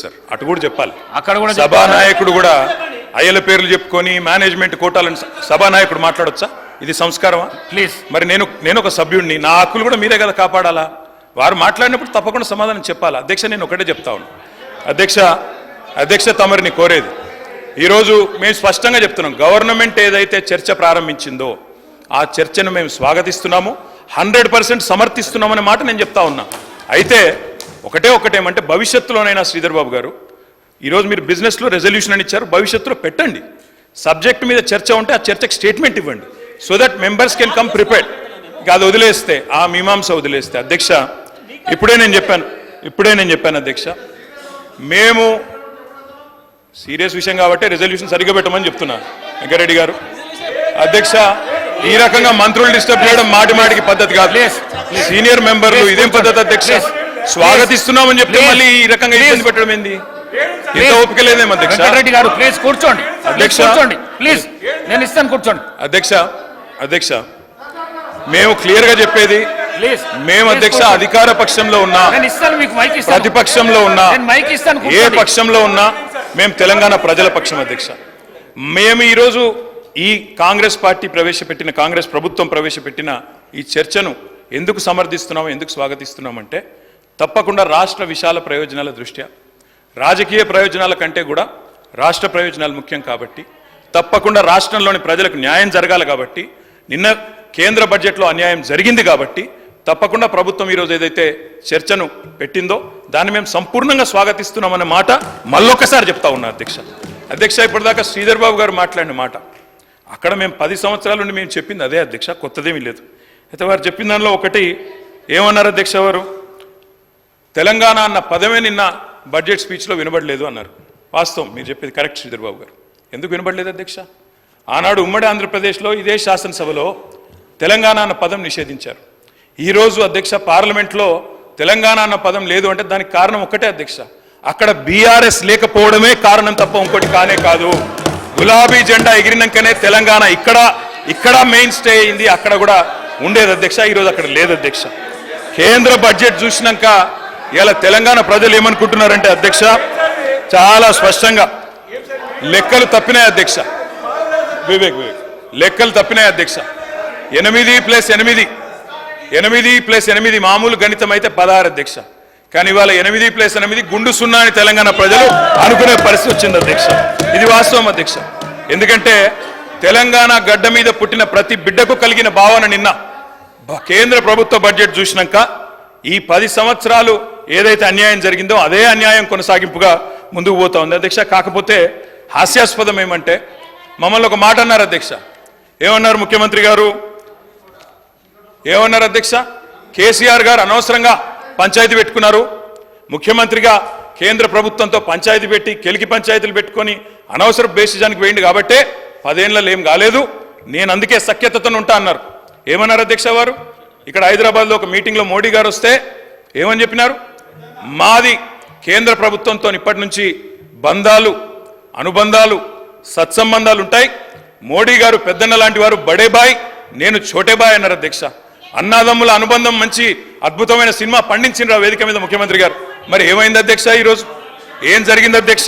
Sir అటు కూడా చెప్పాలి. అక్కడ కూడా సభానాయకుడు కూడా అయ్యల పేర్లు చెప్పుకొని మేనేజ్మెంట్ కోటాలను సభానాయకుడు మాట్లాడొచ్చా? ఇది సంస్కారమా? ప్లీజ్ మరి నేను నేను ఒక సభ్యుడిని నా హక్కులు కూడా మీరే కదా కాపాడాలా? వారు మాట్లాడినప్పుడు తప్పకుండా సమాధానం చెప్పాలా? అధ్యక్ష నేను ఒకటే చెప్తా ఉన్నాను అధ్యక్ష అధ్యక్ష తమరిని కోరేది. ఈరోజు మేము స్పష్టంగా చెప్తున్నాం. గవర్నమెంట్ ఏదైతే చర్చ ప్రారంభించిందో ఆ చర్చను మేము స్వాగతిస్తున్నాము. హండ్రెడ్ పర్సెంట్ సమర్థిస్తున్నామనే మాట నేను చెప్తా ఉన్నా. అయితే ఒకటే ఒకటేమంటే భవిష్యత్తులోనైనా శ్రీధర్ బాబు గారు ఈరోజు మీరు బిజినెస్లో రెజల్యూషన్ అని ఇచ్చారు భవిష్యత్తులో పెట్టండి. సబ్జెక్ట్ మీద చర్చ ఉంటే ఆ చర్చకు స్టేట్మెంట్ ఇవ్వండి. So that members can come prepared ఇక అది వదిలేస్తే ఆ మీమాంస వదిలేస్తే. అధ్యక్ష ఇప్పుడే నేను చెప్పాను ఇప్పుడే నేను చెప్పాను అధ్యక్ష. మేము సీరియస్ విషయం కాబట్టి రెజల్యూషన్ సరిగ్గా పెట్టమని చెప్తున్నా. వెంకరెడ్డి గారు. అధ్యక్ష ఈ రకంగా మంత్రులు డిస్టర్బ్ చేయడం మాటి మాటికి పద్ధతి కాదు. సీనియర్ మెంబర్లు ఇదేం పద్ధతి అధ్యక్ష? స్వాగతిస్తున్నామని చెప్తే. మళ్ళీ ఈ రకంగా ఇబ్బంది పెట్టడం ఏంది? ఇంత ఓపిక లేదేమో అధ్యక్ష. వెంకటరెడ్డి గారు ప్లీజ్ కూర్చోండి. అధ్యక్ష. కూర్చోండి. ప్లీజ్ నేను ఇస్తాను కూర్చోండి. అధ్యక్ష అధ్యక్ష. మేము క్లియర్గా చెప్పేది మేము అధ్యక్ష అధికార పక్షంలో ఉన్నా ప్రతిపక్షంలో ఉన్నా ఏ. పక్షంలో ఉన్నా మేము తెలంగాణ ప్రజల పక్షం అధ్యక్ష. మేము ఈరోజు ఈ కాంగ్రెస్ పార్టీ ప్రవేశపెట్టిన కాంగ్రెస్ ప్రభుత్వం ప్రవేశపెట్టిన ఈ చర్చను ఎందుకు సమర్థిస్తున్నాము ఎందుకు స్వాగతిస్తున్నామంటే తప్పకుండా రాష్ట్ర విశాల ప్రయోజనాల దృష్ట్యా. రాజకీయ ప్రయోజనాల కంటే కూడా రాష్ట్ర ప్రయోజనాలు ముఖ్యం కాబట్టి తప్పకుండా రాష్ట్రంలోని ప్రజలకు న్యాయం జరగాలి కాబట్టి నిన్న కేంద్ర బడ్జెట్లో అన్యాయం జరిగింది కాబట్టి తప్పకుండా ప్రభుత్వం ఈరోజు ఏదైతే చర్చను పెట్టిందో దాన్ని మేము సంపూర్ణంగా స్వాగతిస్తున్నామన్న మాట మళ్ళొకసారి చెప్తా ఉన్నా అధ్యక్ష. అధ్యక్ష ఇప్పటిదాకా శ్రీధర్ బాబు గారు మాట్లాడిన మాట. అక్కడ మేము పది సంవత్సరాల నుండి మేము చెప్పింది అదే అధ్యక్ష కొత్తదేమీ లేదు. అయితే వారు చెప్పిన దానిలో ఒకటి ఏమన్నారు అధ్యక్ష వారు? తెలంగాణ అన్న పదమే నిన్న బడ్జెట్ స్పీచ్లో వినబడలేదు అన్నారు. వాస్తవం మీరు చెప్పేది కరెక్ట్ శ్రీధర్బాబు గారు. ఎందుకు వినబడలేదు అధ్యక్ష? ఆనాడు ఉమ్మడి ఆంధ్రప్రదేశ్లో ఇదే శాసనసభలో తెలంగాణ అన్న పదం నిషేధించారు. ఈరోజు అధ్యక్ష పార్లమెంట్లో తెలంగాణ అన్న పదం లేదు అంటే దానికి కారణం ఒక్కటే అధ్యక్ష. అక్కడ బీఆర్ఎస్ లేకపోవడమే కారణం తప్ప ఇంకోటి కానే కాదు. గులాబీ జెండా ఎగిరినాకనే తెలంగాణ ఇక్కడ ఇక్కడ మెయిన్ స్టే అయింది అక్కడ కూడా ఉండేది అధ్యక్ష ఈరోజు అక్కడ లేదు అధ్యక్ష. కేంద్ర బడ్జెట్ చూసినాక ఇలా తెలంగాణ ప్రజలు ఏమనుకుంటున్నారంటే అధ్యక్ష చాలా స్పష్టంగా లెక్కలు తప్పినాయి అధ్యక్ష. వివేక్ వివేక్. లెక్కలు తప్పినాయి అధ్యక్ష. ఎనిమిది ప్లస్ ఎనిమిది. ఎనిమిది ప్లస్ ఎనిమిది మామూలు గణితం అయితే పదహారు అధ్యక్ష. కానీ ఇవాళ ఎనిమిది ప్లస్ ఎనిమిది గుండు సున్నా అని తెలంగాణ ప్రజలు అనుకునే పరిస్థితి వచ్చింది అధ్యక్ష. ఇది వాస్తవం అధ్యక్ష. ఎందుకంటే తెలంగాణ గడ్డ మీద పుట్టిన ప్రతి బిడ్డకు కలిగిన భావన నిన్న కేంద్ర ప్రభుత్వ బడ్జెట్ చూసినాక ఈ పది సంవత్సరాలు ఏదైతే అన్యాయం జరిగిందో అదే అన్యాయం కొనసాగింపుగా ముందుకు పోతా ఉంది. అధ్యక్ష కాకపోతే హాస్యాస్పదం ఏమంటే మమ్మల్ని ఒక మాట అన్నారు అధ్యక్ష. ఏమన్నారు ముఖ్యమంత్రి గారు? ఏమన్నారు అధ్యక్ష? కేసీఆర్ గారు అనవసరంగా పంచాయతీ పెట్టుకున్నారు. ముఖ్యమంత్రిగా కేంద్ర ప్రభుత్వంతో పంచాయతీ పెట్టి కెలికి పంచాయతీలు పెట్టుకొని అనవసర బేసిజానికి వేయండి కాబట్టే పదేళ్ళలో ఏం కాలేదు. నేను అందుకే సఖ్యతతో ఉంటా అన్నారు. ఏమన్నారు అధ్యక్ష వారు? ఇక్కడ హైదరాబాద్లో ఒక మీటింగ్లో మోడీ గారు వస్తే ఏమని చెప్పినారు? మాది కేంద్ర ప్రభుత్వంతో ఇప్పటి నుంచి బంధాలు అనుబంధాలు సత్సంబంధాలు ఉంటాయి. మోడీ గారు పెద్దన్న లాంటి వారు బడేబాయ్ నేను చోటేబాయ్ అన్నారు అధ్యక్ష. అన్నాదమ్ముల అనుబంధం మంచి అద్భుతమైన సినిమా పండించిన వేదిక మీద ముఖ్యమంత్రి గారు. మరి ఏమైంది అధ్యక్ష ఈరోజు? ఏం జరిగింది అధ్యక్ష?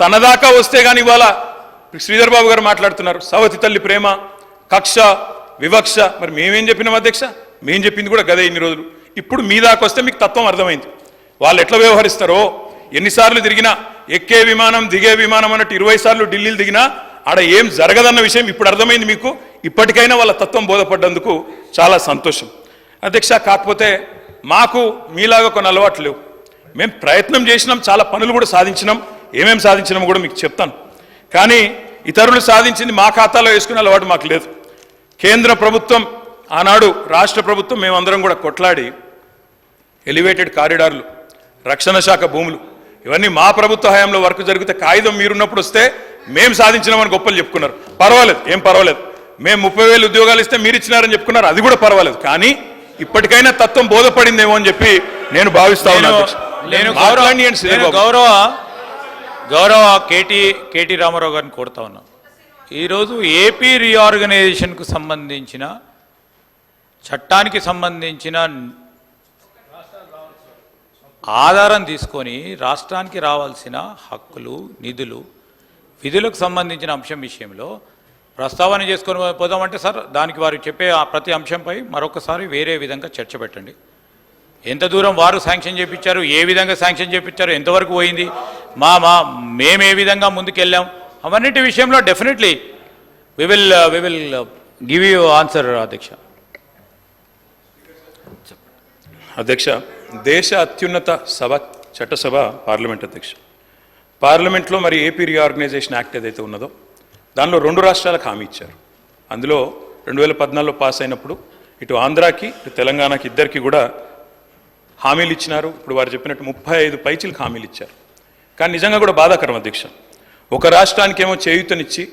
తనదాకా వస్తే కానీ ఇవాళ శ్రీధర్ బాబు గారు మాట్లాడుతున్నారు. సవతి తల్లి ప్రేమ కక్ష వివక్ష. మరి మేమేం చెప్పినాం అధ్యక్ష? మేం చెప్పింది కూడా గదే ఇన్ని రోజులు. ఇప్పుడు మీ దాకా వస్తే మీకు తత్వం అర్థమైంది. వాళ్ళు ఎట్లా వ్యవహరిస్తారో? ఎన్నిసార్లు తిరిగినా ఎక్కే విమానం దిగే విమానం అన్నట్టు ఇరవై సార్లు ఢిల్లీలు దిగినా ఆడ ఏం జరగదన్న విషయం ఇప్పుడు అర్థమైంది మీకు. ఇప్పటికైనా వాళ్ళ తత్వం బోధపడ్డందుకు చాలా సంతోషం. అధ్యక్ష కాకపోతే మాకు మీలాగా కొన్ని అలవాట్లు లేవు. మేము ప్రయత్నం చేసినాం చాలా పనులు కూడా సాధించినాం. ఏమేమి సాధించినాం కూడా మీకు చెప్తాను. కానీ ఇతరులు సాధించింది మా ఖాతాలో వేసుకునే అలవాటు మాకు లేదు. కేంద్ర ప్రభుత్వం ఆనాడు రాష్ట్ర ప్రభుత్వం మేమందరం కూడా కొట్లాడి ఎలివేటెడ్ కారిడార్లు రక్షణ శాఖ భూములు. ఇవన్నీ మా ప్రభుత్వ హయాంలో వర్క్ జరిగితే కాగితం మీరున్నప్పుడు వస్తే మేము సాధించినామని గొప్పలు చెప్పుకున్నారు. పర్వాలేదు ఏం పర్వాలేదు. మేము ముప్పై వేలు ఉద్యోగాలు ఇస్తే మీరు ఇచ్చినారని చెప్పుకున్నారు. అది కూడా పర్వాలేదు. కానీ ఇప్పటికైనా తత్వం బోధపడిందేమో అని చెప్పి నేను భావిస్తా నేను ఉన్నాను నేను. గౌరవ గౌరవ కేటీ కేటీ రామారావు గారిని కోరుతా ఉన్నా. ఈరోజు ఏపీ రీఆర్గనైజేషన్కు సంబంధించిన చట్టానికి సంబంధించిన ఆధారం తీసుకొని రాష్ట్రానికి రావాల్సిన హక్కులు నిధులు విధులకు సంబంధించిన అంశం విషయంలో ప్రస్తావన చేసుకొని పోదామంటే సార్ దానికి వారు చెప్పే ఆ ప్రతి అంశంపై మరొకసారి వేరే విధంగా చర్చ పెట్టండి. ఎంత దూరం వారు శాంక్షన్ చేయించారు ఏ విధంగా శాంక్షన్ చేపించారు ఎంతవరకు పోయింది మా మా మేము ఏ విధంగా ముందుకెళ్ళాం అవన్నిటి విషయంలో definitely we will we will give you answer అధ్యక్ష. అధ్యక్ష దేశ అత్యున్నత సభ చట్టసభ పార్లమెంట్ అధ్యక్ష. పార్లమెంట్లో మరి ఏపీ రీఆర్గనైజేషన్ యాక్ట్ ఏదైతే ఉన్నదో దానిలో రెండు రాష్ట్రాలకు హామీ ఇచ్చారు. అందులో రెండు వేల పద్నాలుగులో పాస్ అయినప్పుడు ఇటు ఆంధ్రాకి ఇటు తెలంగాణకి ఇద్దరికి కూడా హామీలు ఇచ్చినారు. ఇప్పుడు వారు చెప్పినట్టు ముప్పై ఐదు పైచీలకు హామీలు ఇచ్చారు. కానీ నిజంగా కూడా బాధాకరం అధ్యక్ష. ఒక రాష్ట్రానికేమో చేయూతనిచ్చి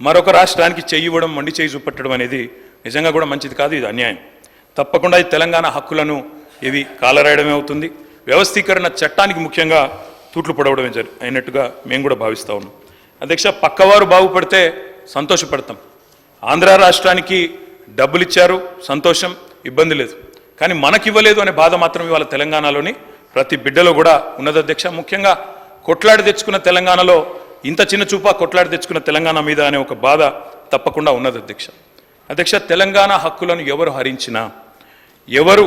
మరొక రాష్ట్రానికి చెయ్యి ఇవ్వడం మొండి చేయి చూపట్టడం అనేది నిజంగా కూడా మంచిది కాదు ఇది అన్యాయం. తప్పకుండా ఈ తెలంగాణ హక్కులను ఇది కాలరాయడమే అవుతుంది. వ్యవస్థీకరణ చట్టానికి ముఖ్యంగా తూట్లు పడవడమే జరి అయినట్టుగా మేము కూడా భావిస్తూ ఉన్నాం. అధ్యక్ష పక్కవారు బాగుపడితే సంతోషపడతాం. ఆంధ్ర రాష్ట్రానికి డబ్బులు ఇచ్చారు సంతోషం ఇబ్బంది లేదు. కానీ మనకి ఇవ్వలేదు అనే బాధ మాత్రం ఇవాళ తెలంగాణలోని ప్రతి బిడ్డలో కూడా ఉన్నది అధ్యక్ష. ముఖ్యంగా కొట్లాడి తెచ్చుకున్న తెలంగాణలో ఇంత చిన్న చూపా కొట్లాడి తెచ్చుకున్న తెలంగాణ మీద అనే ఒక బాధ తప్పకుండా ఉన్నది అధ్యక్ష. అధ్యక్ష తెలంగాణ హక్కులను ఎవరు హరించినా ఎవరు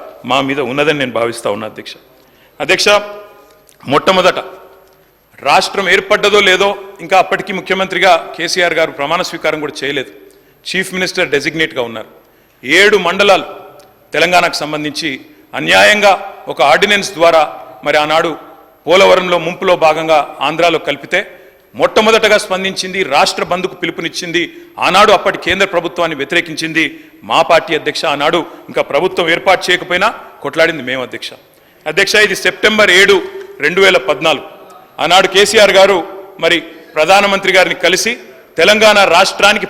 మా మీద ఉన్నదని నేను భావిస్తా ఉన్నా అధ్యక్ష. అధ్యక్ష మొట్టమొదట రాష్ట్రం ఏర్పడ్డదో లేదో ఇంకా అప్పటికి ముఖ్యమంత్రిగా కేసీఆర్ గారు ప్రమాణ స్వీకారం కూడా చేయలేదు. చీఫ్ మినిస్టర్ డెసిగ్నేట్గా ఉన్నారు. ఏడు మండలాలు తెలంగాణకు సంబంధించి అన్యాయంగా ఒక ఆర్డినెన్స్ ద్వారా మరి ఆనాడు పోలవరంలో ముంపులో భాగంగా ఆంధ్రాలో కలిపితే మొట్టమొదటగా స్పందించింది రాష్ట్ర బంధుకు పిలుపునిచ్చింది ఆనాడు అప్పటి కేంద్ర ప్రభుత్వాన్ని వ్యతిరేకించింది మా పార్టీ అధ్యక్ష ఆనాడు ఇంకా ప్రభుత్వం ఏర్పాటు చేయకపోయినా కొట్లాడింది మేము అధ్యక్ష. అధ్యక్ష ఇది సెప్టెంబర్ ఏడు రెండు వేల పద్నాలుగు. ఆనాడు కేసీఆర్ గారు మరి ప్రధానమంత్రి గారిని కలిసి తెలంగాణ రాష్ట్రానికి